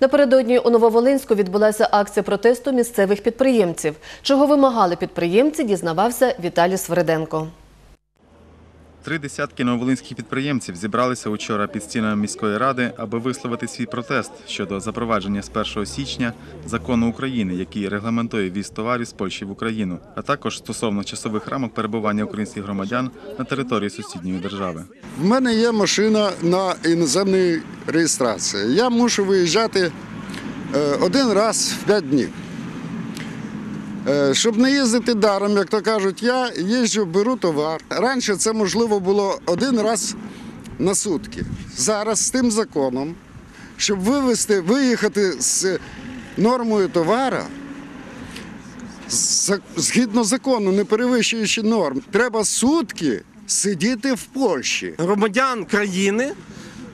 Напередодні у Нововолинську відбулася акція протесту місцевих підприємців. Чого вимагали підприємці, дізнавався Віталій Свериденко. Три десятки нововолинських підприємців зібралися учора під стінами міської ради, аби висловити свій протест щодо запровадження з 1 січня закону України, який регламентує ввіз товарів з Польщі в Україну, а також стосовно часових рамок перебування українських громадян на території сусідньої держави. В мене є машина на іноземній реєстрації. Я мушу виїжджати е, один раз в 5 днів. Е, Щоб не їздити даром, як то кажуть, я їжджу, беру товар. Раніше це можливо було один раз на сутки. Зараз з тим законом, щоб вивезти, виїхати з нормою товара, згідно закону, не перевищуючи норм, треба сутки сидіти в Польщі. громадян країни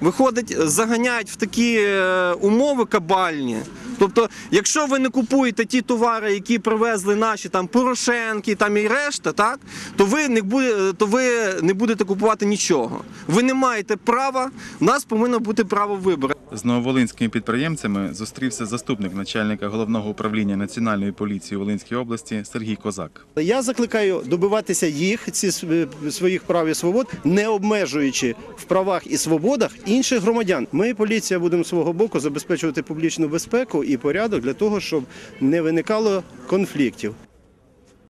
виходить, заганяють в такі е, умови кабальні. Тобто, якщо ви не купуєте ті товари, які привезли наші там Порошенки там і решта, так то ви не буде, то ви не будете купувати нічого. Ви не маєте права. У нас повинно бути право вибору. З нововолинськими підприємцями зустрівся заступник начальника головного управління Національної поліції Волинській області Сергій Козак. Я закликаю добиватися їх ці своїх прав і свобод, не обмежуючи в правах і свободах інших громадян. Ми, поліція, будемо свого боку забезпечувати публічну безпеку і порядок для того, щоб не виникало конфліктів.